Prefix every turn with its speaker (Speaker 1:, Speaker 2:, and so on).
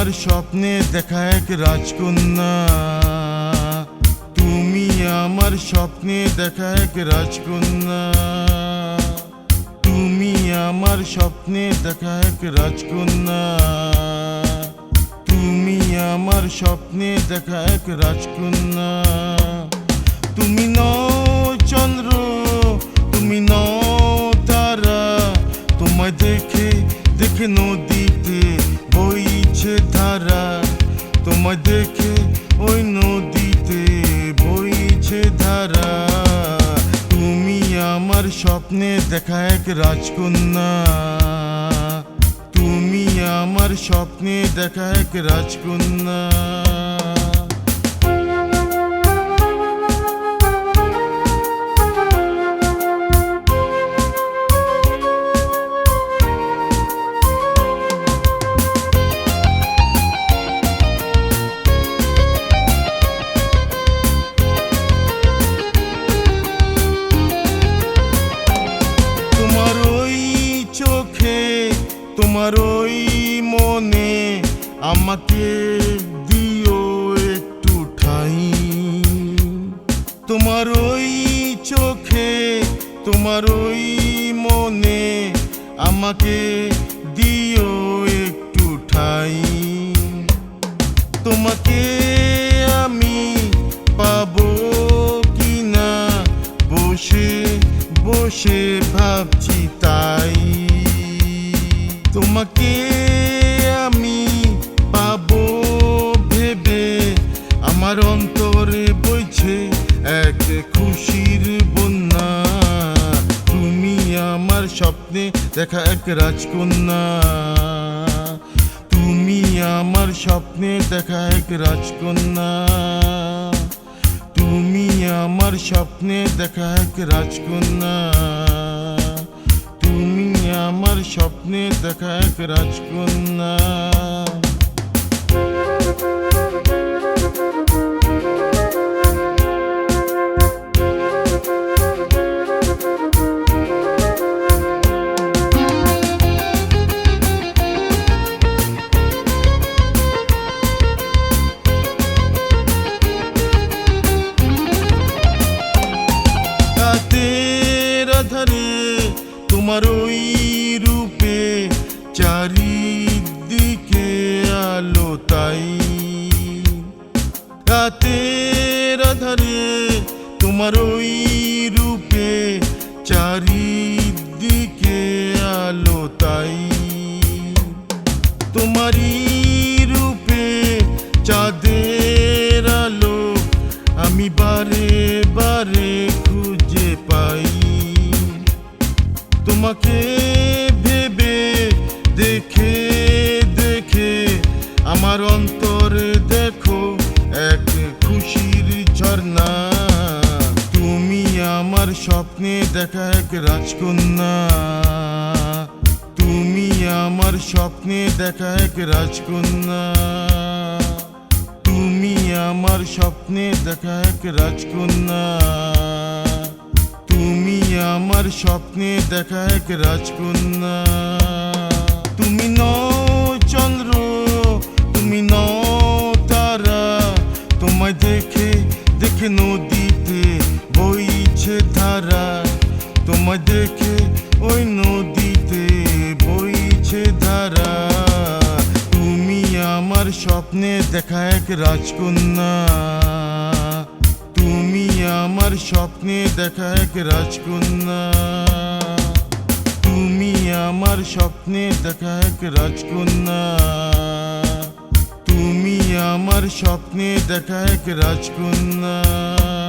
Speaker 1: আমার স্বপ্নে দেখা এক রাজকন্যা। তুমি আমার স্বপ্নে দেখা এক রাজকন্যা। তুমি আমার স্বপ্নে দেখা এক রাজকন্যা। তুমি আমার স্বপ্নে দেখা এক রাজকন্যা। তুমি নও চন্দ্র, তুমি নও তারা। তোমায় দেখে দেখে নদীতে তোমায় দেখে ওই নদীতে বইছে ধারা। তুমি আমার স্বপ্নে দেখা এক রাজকন্যা। তুমি আমার স্বপ্নে দেখা এক রাজকন্যা। তোমার ওই মনে আমাকে দিও একটু ঠাই। তোমার ওই চোখে, তোমার ওই মনে আমাকে দিও একটু ঠাই। তোমাকে আমি পাবো কিনা? বসে বসে ভাবছি তাই। তোমাকে আমি পাবো ভেবে আমার অন্তরে বইছে এক খুশির বন্যা। তুমি আমার স্বপ্নে দেখা এক রাজকন্যা। তুমি আমার স্বপ্নে দেখা এক রাজকন্যা। তুমি আমার স্বপ্নে দেখা এক রাজকন্যা। আমার স্বপ্নে দেখা এক রাজকন্যা। চারিদিকে আলো তাই। রাতের আধারে তোমার ওই রূপে চারিদিকে আলো তাই। তোমারই রূপে চাঁদের আলো আমি বারে বারে খুঁজে পাই। তোমাকে ভেবে দেখে দেখে আমার অন্তরে দেখো এক খুশির ঝর্ণা। তুমি আমার স্বপ্নে দেখা এক রাজকন্যা। তুমি আমার স্বপ্নে দেখা এক রাজকন্যা। তুমি আমার স্বপ্নে দেখা এক রাজকন্যা। তুমি আমার স্বপ্নে দেখা এক রাজকন্যা। স্বপ্নে দেখা এক রাজকন্যা। তুমি আমার স্বপ্নে দেখা এক রাজকন্যা। তুমি আমার স্বপ্নে দেখা এক রাজকন্যা। তুমি আমার স্বপ্নে দেখা এক রাজকন্যা।